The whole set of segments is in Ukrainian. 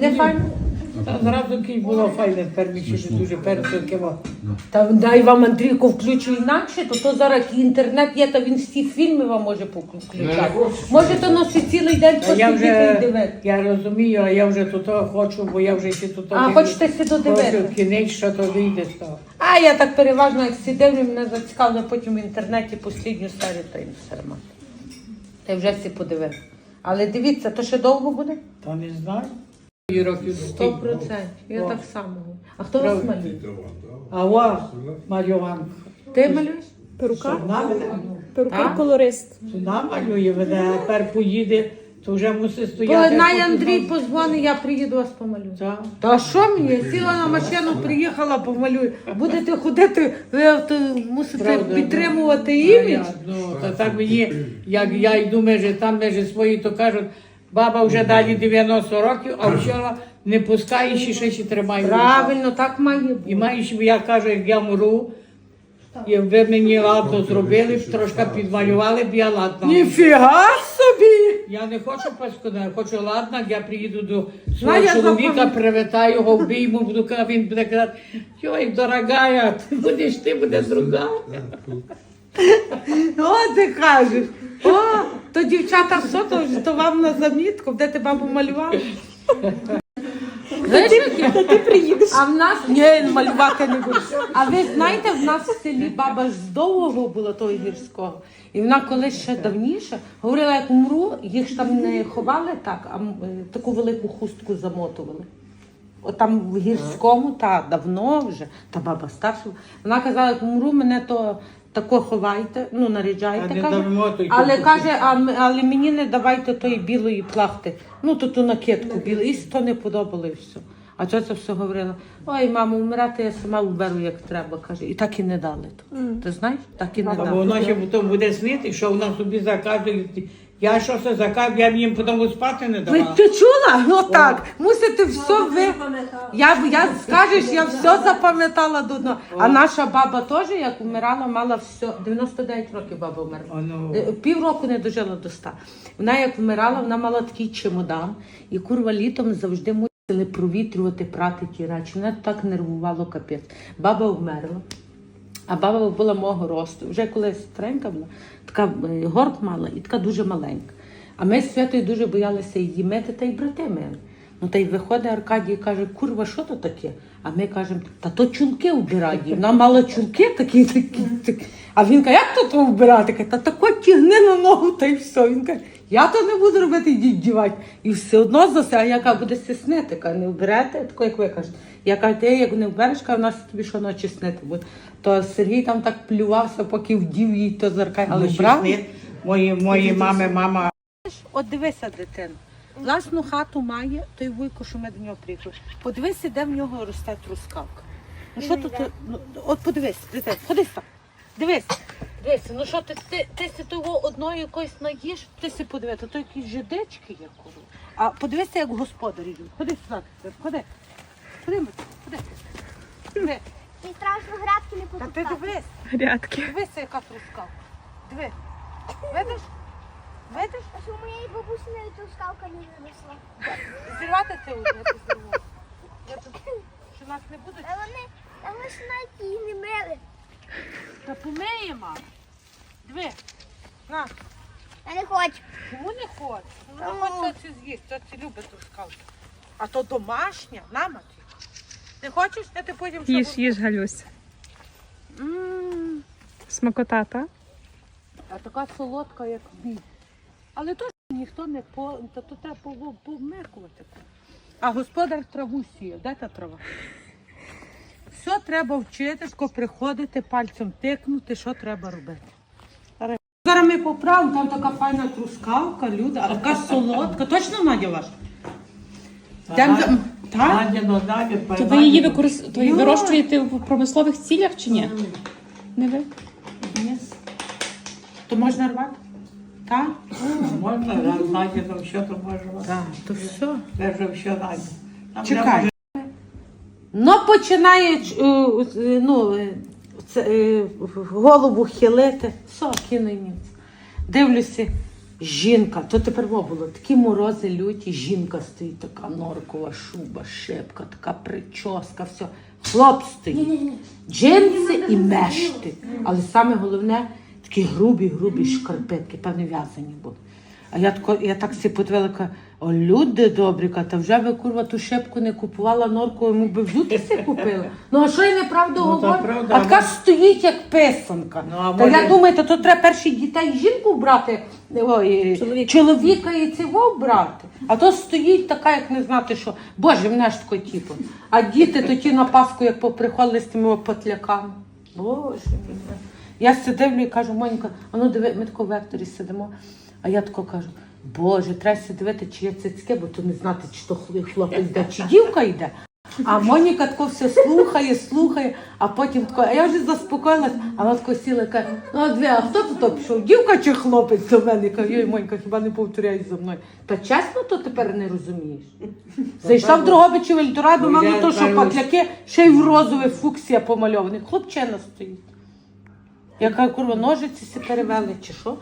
Не файно? Зразу кінь було файне, не дуже перше киво. Та дай вам Андрійко включу інакше, то то зараз інтернет є, та він всі фільми вам може включати. Можете носити цілий день я посидіти і вже, дивитися. я розумію, а я вже тут хочу, бо я вже ще тут. А, хочете си додивитися? Хочу кінець, що то вийде з того. А я так переважно, як сидив, і мене зацікавило потім в інтернеті послідню серію, то й все нормально. Та й вже всі подивився. Але дивіться, то ще довго буде? Та не знаю. Років Сто процентів. Я так само. А хто вас малює? А о, малюванка. Ти малюєш? Перукар? Вона веде, Так? колорист. вона малює, веде, а тепер поїде, то вже мусить стояти. най Андрій позвонить, я приїду вас помалюю. Так. Та що мені? Сіла на машину, приїхала, помалюю. Будете ходити, ви то мусите Правда, підтримувати імідж. Ну, та так мені, як я йду межі там, межі свої, то кажуть, баба вже далі 90 років, а вчора не пускаєш і ще ще тримає. Правильно, так має І бути. маєш, я кажу, як я мру, і ви мені ладно зробили, б, трошки підмалювали б, я ладно. Ніфіга собі! Я не хочу паскуда, я хочу ладно, я приїду до свого я чоловіка, запам'ят- привітаю його, обійму, буду він буде казати, йой, дорогая, ти будеш, ти буде друга. О, ти кажеш. О, то дівчата все, то, то вам на замітку, де ти бабу малювала. Знаєш, яке? Та ти приїдеш. А в нас ні, малювати не буду. А ви знаєте, в нас в селі баба ж з довгого була того гірського. І вона колись ще давніше говорила, як умру, їх ж там не ховали так, а м, е, таку велику хустку замотували. От там в гірському, та давно вже, та баба старша. була. Вона казала, як умру, мене то тако ховайте, ну наряджайте. А каже. але каже, а, м- але мені не давайте тої білої плахти. Ну, то ту накидку білу. І то не подобало і все. А ця все говорила: ой, мамо, вмирати я сама вберу, як треба. каже. І так і не дали. То. Ти знаєш? Так і не Бо дали. воно ще потім буде снити, що вона собі заказує. Я що це заказую, я б їм потім спати не Ви давала. ти чула? Ну так, мусите все ви. Я, я скажеш, я все запам'ятала до одного. А наша баба теж, як вмирала, мала все. 99 років баба вмерла. Ну. Е, Півроку не дожила до ста. Вона як вмирала, вона мала такий чемодан, і курва літом завжди мусили провітрювати, прати ті речі. Вона так нервувало капець. Баба вмерла. А баба була мого росту. Вже коли старенька була, така е, горб мала і така дуже маленька. А ми з святою дуже боялися її мити, та й брати мили. Ну та й виходить Аркадій і каже, курва, що то таке? А ми кажемо, та то чулки вбирають. Вона мала чулки такі, такі, такі. А він каже, як то то вбирати? Каже, та тако тягни на ногу, та й все. Він каже, я то не буду робити, йдіть дівати. І все одно за це, а яка буде стіснити, каже, не вберете, тако як ви кажете. Я кажу, ти як не вбереш, каже, в нас тобі що ночі снити буде. То Сергій там так плювався, поки вдів їй то. Але Але вбрав. Мої, мої мами, мама. От дивися, дитина. Власну хату має той вуйко, що ми до нього приїхали. Подивися, де в нього росте трускавка. Ну що тут? Ну, от подивись, дитина, ходи сам. Дивись. Дивися, ну що ти, ти, ти си того одної якоїсь наїш, ти си подиви, то якісь жидечки є куру. А подивися, як господарі йдуть. Ходи сюди, ходи. Ходи, ходи. І страшно грядки не Та ти дивись. Грядки. Дивися, яка трускавка. Диви. Видиш? Видиш? А що у моєї бабусі навіть трускавка не виросла. Зірвати ти одне ти зірву. Я тут, що нас не будуть. А вони, а ж навіть її не мили. Та помиє, мама. Диви. На, Я не хочу. чому не хочеш? Ну, хоче це з'їсти, то це любить трускавки. А то домашня, на мати. Не хочеш? Я ти потім Їж, що їж, Галюсь. М, Смакота, та? А така солодка, як біль. Але то ніхто не по. Та то треба пов- А господар траву сіє. Де та трава? Все треба вчити, що приходити, пальцем тикнути, що треба робити. Зараз ми поправимо, там така файна трускавка, люда, а така солодка. Точно Надя ваша? Йдемо за- Так? Надя, ну, Надя, То ви її використ... то Йой. вирощуєте в промислових цілях чи ні? Не ви? Ні. То можна рвати? Так? Можна, раз ну що то може? Так, то все. Це вже все. Чекай. Ну, починає е, ну, е, це, е, голову хилити. Все, кинуй ніц. Дивлюся, Жінка, то тепер було такі морози люті, жінка стоїть, така норкова шуба, шипка, така прическа, все. Хлоп стоїть. Джинси і мешти. Але саме головне, такі грубі, грубі шкарпетки, певне в'язані були. А я, тако, я так всі подивила, кажу, о, люди добрі, та вже ви курва ту шипку не купувала норку, йому би взутися купила. Ну а що я неправду Ну, говорю? правда, а така ж стоїть як писанка. Ну, а та може- я думаю, то треба перші дітей жінку брати, ой, Чоловік. чоловіка і цього брати. А то стоїть така, як не знати що. Боже, мене ж тако типу. А діти то ті на Пасху, як поприходили з тими потляками. Боже. Я сидивлю і кажу, Моніка, а ну диви, ми тако в векторі сидимо. А я тако кажу, Боже, треба дивити, чи є цицьки, бо то не знати, чи то хлопець йде, чи дівка йде. А Моніка тако все слухає, слухає, а потім тако, а я вже заспокоїлась, а вона тако сіла і каже, ну а дві, а хто тут пішов? Дівка чи хлопець до мене? Я кажу, йой, Монька, хіба не повторяй за мною. Та чесно то тепер не розумієш. Зайшла в Дрогобичі в Ельдорадо, Ну, мало то, що патляки, ще й в розове фуксія помальований. Хлопчина стоїть. Я кажу, курва, ножиці си перевели, чи що?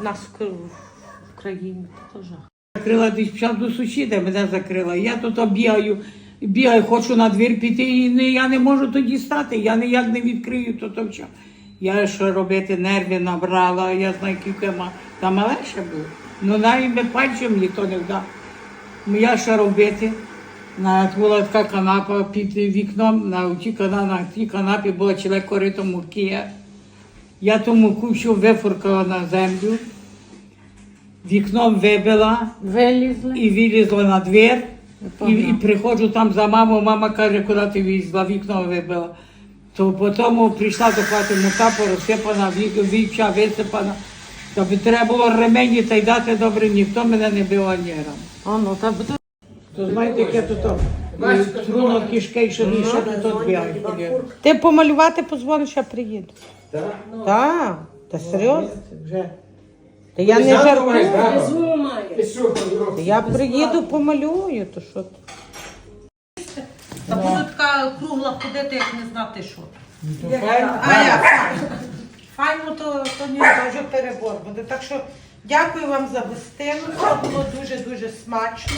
В нас в, країні. То жах. Закрила десь до сусіда, мене закрила. Я тут бігаю, бігаю, хочу на двір піти, і не, я не можу тоді стати, я ніяк не відкрию то то все. Я що робити, нерви набрала, я знаю, кілька ма. Та мале ще було. Ну навіть пальцем ніхто не вдав. Ну я що робити? На була така канапа під вікном, на тій канапі, була ціле корито муки. Я ту муку всю вифуркала на землю, вікном вибила, Вилізли. і вилізла на двір. І, і приходжу там за мамою, мама каже, куди ти вилізла, вікно вибила. То потім прийшла до хати мука порозсипана, вівча висипана. Тобі треба було ремені та й дати добре, ніхто мене не бив ані разу. Ну, та буде. То знаєте, яке тут е, труно кишки, що ще тут бігають. Ти помалювати позвониш, я приїду. Так? Так, та серйозно? Вже. Та я не жартую. Та Я приїду, помалюю, то що ти? Та буду така кругла ходити, як не знати що. А я файно. То, то ні, то вже перебор буде. Так що дякую вам за гостину. Це було дуже-дуже смачно.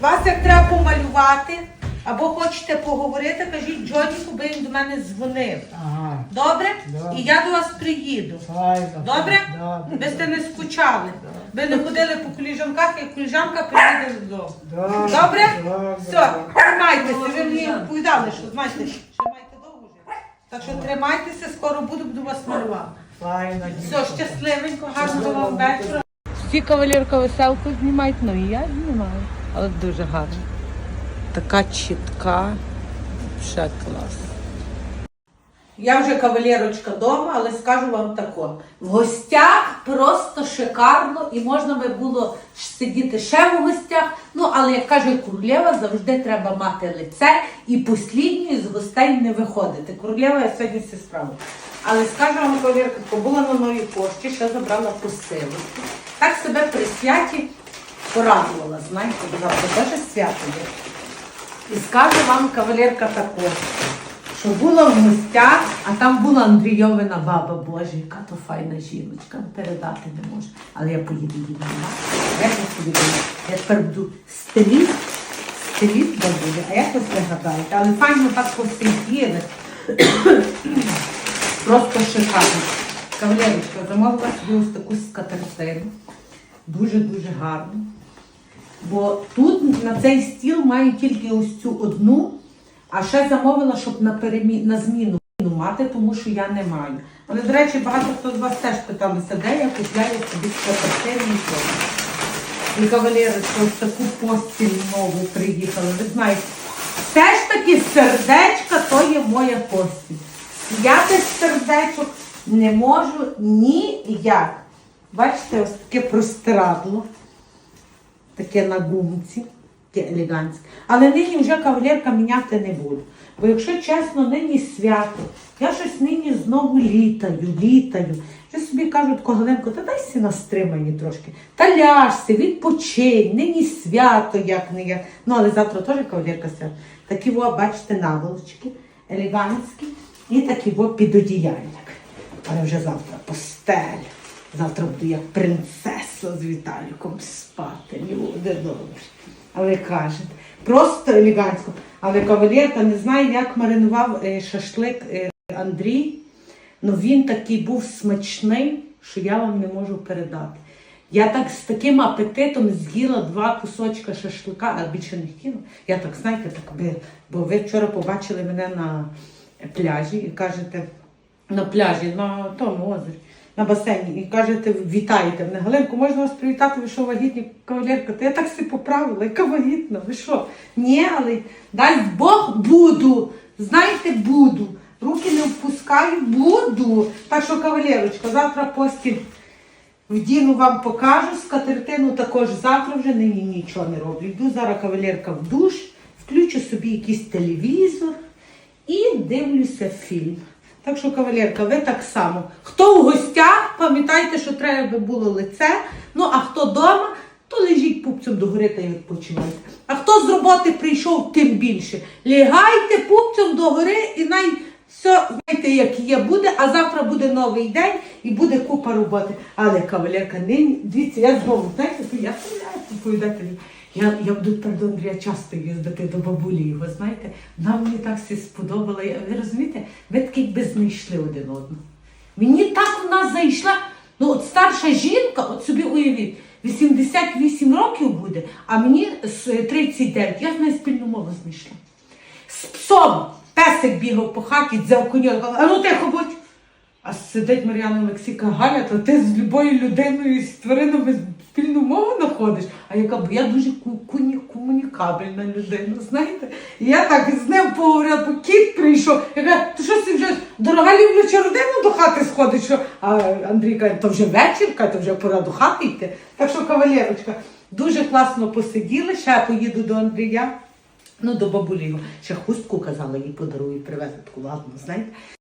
Вас як треба помалювати або хочете поговорити, кажіть Джоніку, бо він до мене дзвонив. Ага. Добре? Да. І я до вас приїду. Файно. Добре? Добре. Ви сте не скучали. Ви не ходили по коліжанках, як коліжанка приїде додому. Добре? Все, тримайтеся. Ви мені оповідали, що знаєте, що маєте довго жити. Так що тримайтеся, скоро буду, буду вас малювати. Файно. Все, щасливенько, гарного вам вечора. Всі кавалерка веселку знімають, ну і я знімаю. Але дуже гарно. Така чітка, ще клас. Я вже кавалерочка вдома, але скажу вам тако. В гостях просто шикарно і можна би було сидіти ще в гостях. Ну, але як каже королева, завжди треба мати лице і послідньою з гостей не виходити. Королева я сьогодні все справила. Але скажу вам, кавалерка, побула на новій пошті, ще забрала посилку. Так себе при святі порадувала, знаєте, завтра теж свято є. І скажу вам, кавалерка, тако, що була в гостях, а там була Андрійовина баба Божа, яка то файна жіночка, передати не можу. Але я поїду її Як собі? Я тепер буду стиліст, стиліст буде. А як ви це гадаєте? Але файно так по всій діяли. Просто шикарно. Кавалерочка, замовила собі ось таку скатертину. Дуже-дуже гарно. Бо тут на цей стіл маю тільки ось цю одну, а ще замовила, щоб на, перемі... на зміну мати, тому що я не маю. Але, до речі, багато хто з вас теж питалися, де я купляю собі скатертину і що. І кавалерочка, ось таку постіль нову приїхала. Ви знаєте, все ж таки сердечка то є моя постіль. Я без сердечок не можу ніяк. Бачите, ось таке простирадло таке на гумці, таке елегантське. Але нині вже кавалерка міняти не буду. Бо якщо чесно, нині свято. Я щось нині знову літаю, літаю. Вже собі кажуть, Когаленко, та дайся на стримані трошки. Та ляжся, відпочинь, нині свято, як не як. Ну, але завтра теж кавалерка свято. Такі, во, бачите, наволочки, елегантські і такі во підодіяльник. Але вже завтра постель. Завтра буду як принцеса з Віталіком спати. Не буде добре. Але кажете, просто елегантсько. Але кавалерка не знає, як маринував е, шашлик е, Андрій. Ну він такий був смачний, що я вам не можу передати. Я так з таким апетитом з'їла два кусочка шашлика, а більше не хотіла. Я так, знаєте, так би, бо ви вчора побачили мене на пляжі і кажете, на пляжі, на тому озері, на басейні, і кажете, вітаєте мене. Галинко, можна вас привітати, ви що вагітні кавалерка? Та я так все поправила, яка вагітна, ви що? Ні, але дасть Бог буду. Знаєте, буду. Руки не впускаю, буду. Так що, кавалерочка, завтра постіль вдіну вам покажу, скатертину також завтра вже нині нічого не роблю. Йду зараз кавалерка в душ, включу собі якийсь телевізор і дивлюся фільм. Так що, кавалерка, ви так само. Хто у гостях, пам'ятайте, що треба було лице. Ну, а хто вдома, то лежіть пупцем догори та й відпочивайте. А хто з роботи прийшов, тим більше. Лягайте пупцем догори і най все, знаєте, як є буде, а завтра буде новий день і буде купа роботи. Але кавалерка, нині, дивіться, я знову, знаєте, я повідати. Я, я буду тепер до Андрія часто їздити до бабулі його, знаєте. Вона мені так все сподобала. Я- Ви розумієте, ви таки якби знайшли один одного. Мені так вона зайшла. Ну, от старша жінка, от собі уявіть, 88 років буде, а мені з 39. Я з нею спільну мову знайшла. З псом песик бігав по хаті, дзяв коня, а ну тихо будь. А сидить Мар'яна Олексійка Галя, то ти з любою людиною з тваринами спільну мову знаходиш. А яка б я дуже комунікабельна людина, знаєте? І я так з ним поговорила, бо кіт прийшов. Я кажу, ти що ти вже дорога любляча родина до хати сходить? А Андрій каже, то вже вечір, каже, то вже пора до хати йти. Так що, кавалерочка, дуже класно посиділи, ще поїду до Андрія. Ну, до бабулі його. Ще хустку казала, їй подарую, привезти таку ладну, знаєте.